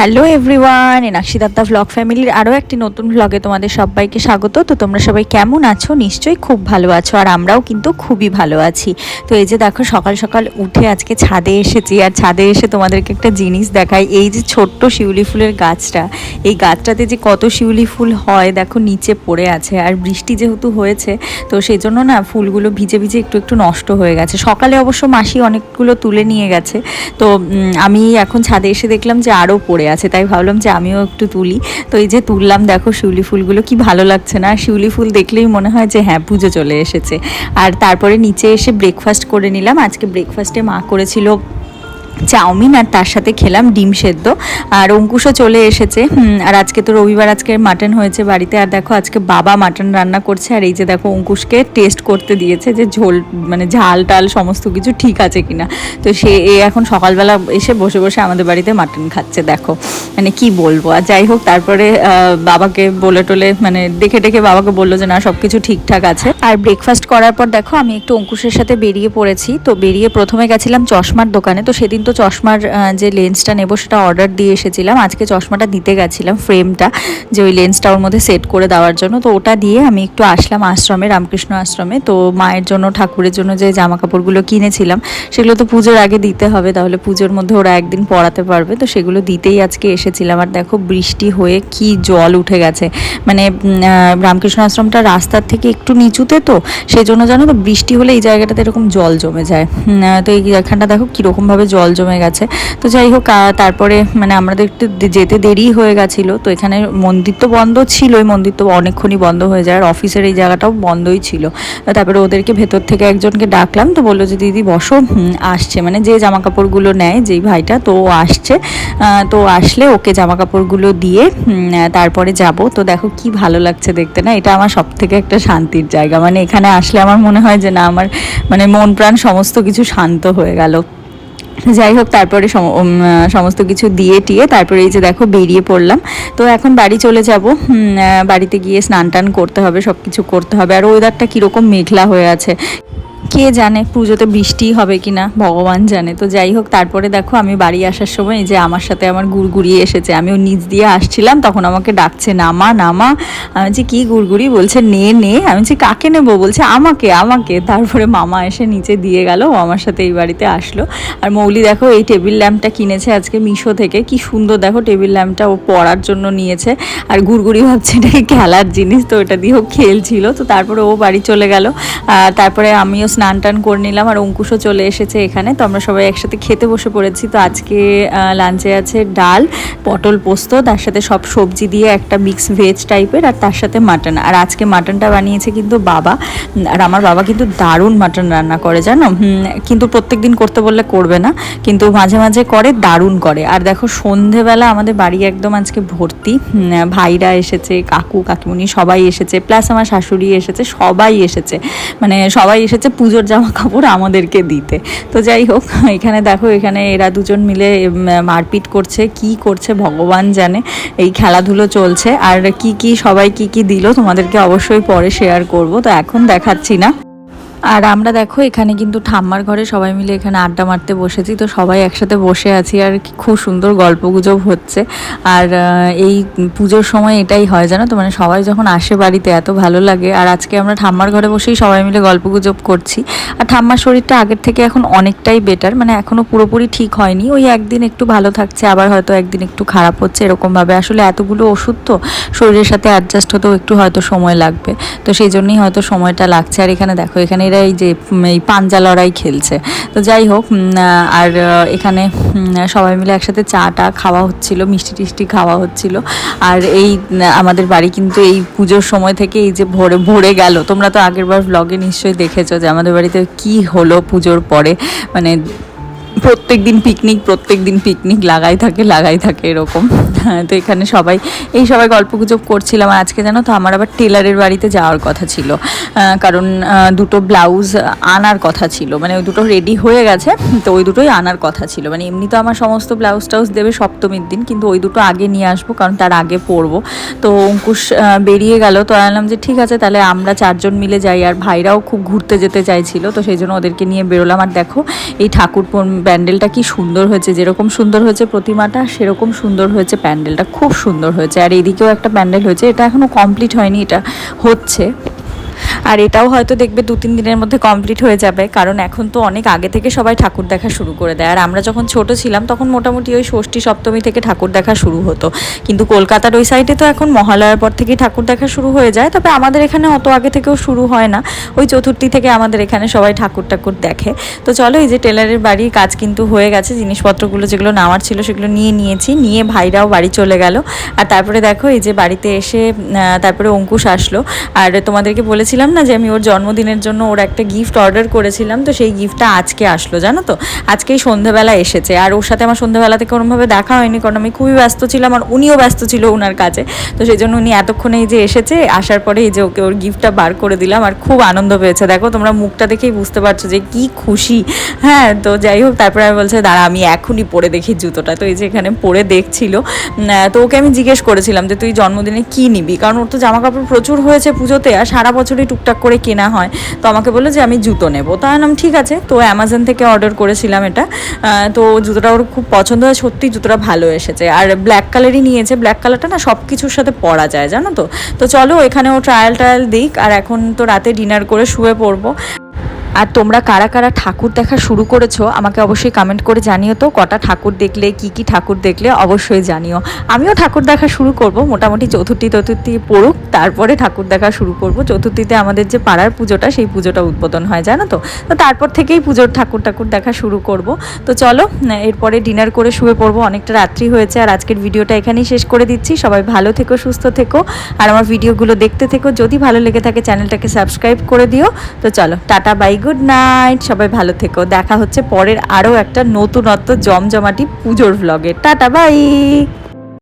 Hello everyone Enakshi Dutta vlog ফ্যামিলির আরও একটি নতুন ভ্লগে তোমাদের সবাইকে স্বাগত। তো তোমরা সবাই কেমন আছো? নিশ্চয়ই খুব ভালো আছো, আর আমরাও কিন্তু খুবই ভালো আছি। তো এই যে দেখো, সকাল সকাল উঠে আজকে ছাদে এসেছি, আর ছাদে এসে তোমাদেরকে একটা জিনিস দেখাই। এই যে ছোট্ট শিউলি ফুলের গাছটা, এই গাছটাতে যে কত শিউলি ফুল হয়, দেখো নিচে পড়ে আছে, আর বৃষ্টি যেহেতু হয়েছে, তো সেই জন্য না ফুলগুলো ভিজে ভিজে একটু একটু নষ্ট হয়ে গেছে। সকালে অবশ্য মাসি অনেকগুলো তুলে নিয়ে গেছে, তো আমি এখন ছাদে এসে দেখলাম যে আরও পড়ে আছে, তাই ভাবলাম যে আমিও একটু তুলি। তো এই যে তুললাম, দেখো শিউলি ফুলগুলো কি ভালো লাগছে না। শিউলি ফুল দেখলেই মনে হয় যে হ্যাঁ পুজো চলে এসেছে। আর তারপরে নিচে এসে ব্রেকফাস্ট করে নিলাম। আজকে ব্রেকফাস্টে মা করেছিল চাউমিন আর তার সাথে খেলাম ডিম সেদ্ধ। আর অঙ্কুশও চলে এসেছে। আর আজকে তো রবিবার, আজকে মাটন হয়েছে বাড়িতে। আর দেখো, আজকে বাবা মাটন রান্না করছে। আর এই যে দেখো, অঙ্কুশকে টেস্ট করতে দিয়েছে যে ঝোল মানে ঝাল টাল সমস্ত কিছু ঠিক আছে কিনা। তো সে, এ এখন সকালবেলা এসে বসে বসে আমাদের বাড়িতে মাটন খাচ্ছে, দেখো। মানে কি বলব? আর যাই হোক, তারপরে বাবাকে বলে টলে মানে দেখে দেখে বাবাকে বলল যে, না সব কিছু ঠিকঠাক আছে। আর ব্রেকফাস্ট করার পর দেখো, আমি একটু অঙ্কুশের সাথে বেরিয়ে পড়েছি। তো বেরিয়ে প্রথমে গেছিলাম চশমার দোকানে। তো সেদিন তো চশমার যে লেন্সটা নেব সেটা অর্ডার দিয়ে এসেছিলাম। আজকে চশমাটা দিতে গেছিলাম ফ্রেমটা যে ওই লেন্সটা ওর মধ্যে সেট করে দেওয়ার জন্য। তো ওটা দিয়ে আমি একটু আসলাম আশ্রমে, রামকৃষ্ণ আশ্রমে। তো মায়ের জন্য, ঠাকুরের জন্য যে জামা কাপড়গুলো কিনেছিলাম, সেগুলো তো পুজোর আগে দিতে হবে। তাহলে পুজোর মধ্যে ওরা একদিন পড়াতে পারবে। তো সেগুলো দিতেই আজকে এসেছিলাম। আর দেখো, বৃষ্টি হয়ে কি জল উঠে গেছে। মানে রামকৃষ্ণ আশ্রমটা রাস্তার থেকে একটু নিচুতে তো সেই জন্য জানো তো বৃষ্টি হলে এই জায়গাটাতে এরকম জল জমে যায়। তো এই এখানটা দেখো কীরকমভাবে জল জমে গেছে। তো যাই হোক তারপরে মানে আমাদের একটু যেতে দেরি হয়ে গেছিল। তো এখানে মন্দির তো বন্ধ ছিলই মন্দির তো অনেকক্ষণই বন্ধ হয়ে যায়। আর অফিসের এই জায়গাটাও বন্ধই ছিল। তারপরে ওদেরকে ভেতর থেকে একজনকে ডাকলাম। তো বলল যে, দিদি, বসো। আসছে। মানে যে জামা কাপড়গুলো নেয়, যেই ভাইটা, তো ও আসছে। তো আসলে ওকে জামা কাপড়গুলো দিয়ে তারপরে যাব। তো দেখো কি ভালো লাগছে দেখতে না? এটা আমার সব থেকে একটা শান্তির জায়গা। মানে এখানে আসলে আমার মনে হয় যে, না, আমার মানে মন প্রাণ সমস্ত কিছু শান্ত হয়ে গেল। যাই হোক, তারপরে সমস্ত কিছু দিয়ে টিয়ে তারপরে এই যে দেখো বেরিয়ে পড়লাম। তো এখন বাড়ি চলে যাব। বাড়িতে গিয়ে স্নান টান করতে হবে সব কিছু করতে হবে। আর ওয়েদারটা কীরকম মেঘলা হয়ে আছে। কে জানে পুজোতে বৃষ্টি হবে কি না ভগবান জানে। তো যাই হোক, তারপরে দেখো আমি বাড়ি আসার সময় যে আমার সাথে আমার গুড়গুড়ি এসেছে। আমিও নিচ দিয়ে আসছিলাম, তখন আমাকে ডাকছে, নামা নামা। আমি যে কি গুড়গুড়ি? বলছে, নে নে। আমি যে, কাকে নেব? বলছে, আমাকে আমাকে। তারপরে মামা এসে নিচে দিয়ে গেল, ও আমার সাথে এই বাড়িতে আসলো। আর মৌলি দেখো, এই টেবিল ল্যাম্পটা কিনেছে আজকে মিশো থেকে। কি সুন্দর দেখো, টেবিল ল্যাম্পটা ও পড়ার জন্য নিয়েছে। আর গুড়গুড়ি ভাবছে, এটা খেলার জিনিস? তো ওটা দিয়ে ও খেলছিল। তো তারপরে ও বাড়ি চলে গেল। তারপরে আমিও স্নান টান করে নিলাম আর অঙ্কুশও চলে এসেছে এখানে। তো আমরা সবাই একসাথে খেতে বসে পড়েছি। তো আজকে লাঞ্চে আছে ডাল, পটল পোস্ত, তার সাথে সব সবজি দিয়ে একটা মিক্স ভেজ টাইপের আর তার সাথে মাটন আর আজকে মাটনটা বানিয়েছে কিন্তু বাবা। আর আমার বাবা কিন্তু দারুণ মাটন রান্না করে, জানো? কিন্তু প্রত্যেক দিন করতে বললে করবে না। কিন্তু মাঝে মাঝে করে, দারুণ করে। আর দেখো, সন্ধেবেলা আমাদের বাড়ি একদম আজকে ভর্তি। ভাইরা এসেছে, কাকু, কাকিমুনি সবাই এসেছে প্লাস আমার শাশুড়ি এসেছে, সবাই এসেছে। মানে সবাই এসেছে পুজোর জামা কাপড় আমাদেরকে দিতে। তো যাই হোক, এখানে দেখো, এখানে এরা দুজন মিলে মারপিট করছে, কি করছে ভগবান জানে। এই খেলাধুলো চলছে। আর কি কি সবাই কি কি দিল তোমাদেরকে অবশ্যই পরে শেয়ার করব। তো এখন দেখাচ্ছি না। আর আমরা দেখো, এখানে কিন্তু ঠাম্মার ঘরে সবাই মিলে এখানে আড্ডা মারতে বসেছি। তো সবাই একসাথে বসে আছি আর খুব সুন্দর গল্পগুজব হচ্ছে। আর এই পুজোর সময় এটাই হয় জানো তো? মানে সবাই যখন আসে বাড়িতে এত ভালো লাগে। আর আজকে আমরা ঠাম্মার ঘরে বসেই সবাই মিলে গল্পগুজব করছি। আর ঠাম্মার শরীরটা আগের থেকে এখন অনেকটাই বেটার মানে এখনও পুরোপুরি ঠিক হয়নি। ওই একদিন একটু ভালো থাকছে, আবার হয়তো একদিন একটু খারাপ হচ্ছে এরকমভাবে। আসলে এতগুলো ওষুধ তো শরীরের সাথে অ্যাডজাস্ট হতেও একটু হয়তো সময় লাগবে। তো সেই জন্যই হয়তো সময়টা লাগছে। আর এখানে দেখো, এখানে এরা এই যে এই পাঞ্জা লড়াই খেলছে। তো যাই হোক আর এখানে সবাই মিলে একসাথে চা টা খাওয়া হচ্ছিল, মিষ্টি টিষ্টি খাওয়া হচ্ছিল। আর এই আমাদের বাড়ি কিন্তু এই পুজোর সময় থেকে এই যে ভরে ভরে গেল। তোমরা তো আগেরবার ব্লগে নিশ্চয়ই দেখেছ যে আমাদের বাড়িতে কি হলো পুজোর পরে। মানে প্রত্যেক দিন পিকনিক প্রত্যেক দিন পিকনিক লাগাই থাকে লাগাই থাকে এরকম। হ্যাঁ, তো এখানে সবাই এই সবাই গল্পগুজব করছিলাম আর আজকে জানো তো আমার আবার টেলারের বাড়িতে যাওয়ার কথা ছিল। কারণ দুটো ব্লাউজ আনার কথা ছিল। মানে ওই দুটো রেডি হয়ে গেছে তো ওই দুটোই আনার কথা ছিল। মানে এমনি তো আমার সমস্ত ব্লাউজ টাউজ দেবে সপ্তমীর দিন কিন্তু ওই দুটো আগে নিয়ে আসব কারণ তার আগে পরবো। তো অঙ্কুশ বেরিয়ে গেল তো আনলাম যে ঠিক আছে তাহলে আমরা চারজন মিলে যাই। আর ভাইরাও খুব ঘুরতে যেতে চাইছিল তো সেই জন্য ওদেরকে নিয়ে বেরোলাম। আর দেখো এই ঠাকুর প্যান্ডেলটা কি সুন্দর হয়েছে? যেরকম সুন্দর হয়েছে প্রতিমাটা, সেরকম সুন্দর হয়েছে প্যান্ডেলটা। খুব সুন্দর হয়েছে। আর এদিকেও একটা প্যান্ডেল হয়েছে। এটা এখনও কমপ্লিট হয়নি, এটা হচ্ছে। আর এটাও হয়তো দেখবে দু, তিন দিনের মধ্যে কমপ্লিট হয়ে যাবে। কারণ এখন তো অনেক আগে থেকে সবাই ঠাকুর দেখা শুরু করে দেয়। আর আমরা যখন ছোট ছিলাম, তখন মোটামুটি ওই ষষ্ঠী, সপ্তমী থেকে ঠাকুর দেখা শুরু হতো। কিন্তু কলকাতার ওই সাইডে তো এখন মহালয়ার পর থেকেই ঠাকুর দেখা শুরু হয়ে যায়। তবে আমাদের এখানে অত আগে থেকেও শুরু হয় না। ওই চতুর্থী থেকে আমাদের এখানে সবাই ঠাকুর ঠাকুর দেখে। তো চলো এই যে টেলারের বাড়ির কাজ কিন্তু হয়ে গেছে। জিনিসপত্রগুলো যেগুলো নেওয়ার ছিল সেগুলো নিয়ে নিয়েছি। নিয়ে ভাইরাও বাড়ি চলে গেল। আর তারপরে দেখো এই যে বাড়িতে এসে তারপরে অঙ্কুশ আসলো। আর তোমাদেরকে বলেছিলাম না যে আমি ওর জন্মদিনের জন্য ওর একটা গিফট অর্ডার করেছিলাম? তো সেই গিফটটা আজকে আসলো, জানো তো? আজকেই সন্ধেবেলা এসেছে। আর ওর সাথে আমার সন্ধেবেলা থেকে ওরমভাবে দেখা হয়নি কারণ আমি খুবই ব্যস্ত ছিলাম আর উনিও ব্যস্ত ছিল ওনার কাছে তো সেই জন্য উনি এতক্ষণে এই যে এসেছে, আসার পরে এই যে ওকে ওর গিফটটা বার করে দিলাম আর খুব আনন্দ পেয়েছে। দেখো, তোমরা মুখটা দেখেই বুঝতে পারছ যে কি খুশি। হ্যাঁ তো যাই হোক, তারপরে আমি বলছে, দাঁড়া, আমি এখনই পরে দেখি জুতোটা। তো এই যে এখানে পরে দেখছিল। তো ওকে আমি জিজ্ঞেস করেছিলাম যে, তুই জন্মদিনে কি নিবি? কারণ ওর তো জামা কাপড় প্রচুর হয়েছে পুজোতে আর সারা বছরই টুকটাক করে কেনা হয়। তো আমাকে বলল যে আমি জুতো নেব। তা নাম ঠিক আছে। তো অ্যামাজন থেকে অর্ডার করেছিলাম এটা। তো জুতোটা ওর খুব পছন্দ হয়। সত্যি জুতোটা ভালো এসেছে। আর ব্ল্যাক কালারই নিয়েছে। ব্ল্যাক কালারটা না সব কিছুর সাথে পরা যায়, জানো তো? তো চলো এখানে ও ট্রায়াল ট্রায়াল দিক। আর এখন তো রাতে ডিনার করে শুয়ে পড়ব। আর তোমরা কারা কারা ঠাকুর দেখা শুরু করেছ, আমাকে অবশ্যই কমেন্ট করে জানিও তো, কটা ঠাকুর দেখলে, কি কি ঠাকুর দেখলে অবশ্যই জানিও। আমিও ঠাকুর দেখা শুরু করব, মোটামুটি চতুর্থী চতুর্থী পড়ুক, তারপরে ঠাকুর দেখা শুরু করব। চতুর্থীতে আমাদের যে পাড়ার পুজোটা, সেই পুজোটা উদ্বোধন হয়, জানো তো? তো তারপর থেকেই পুজোর ঠাকুর ঠাকুর দেখা শুরু করব। তো চলো, এরপরে ডিনার করে শুয়ে পড়ব, অনেকটা রাত্রি হয়েছে, আর আজকের ভিডিওটা এখানেই শেষ করে দিচ্ছি। সবাই ভালো থেকো, সুস্থ থেকো, আর আমার ভিডিওগুলো দেখতে থেকো। যদি ভালো লেগে থাকে, চ্যানেলটাকে সাবস্ক্রাইব করে দিও। তো চলো, টাটা বাই গুড নাইট, সবাই ভালো থেকো। দেখা হচ্ছে পরের আরও একটা নতুনত্ব জমজমাটি পুজোর ভ্লগে টাটা বাই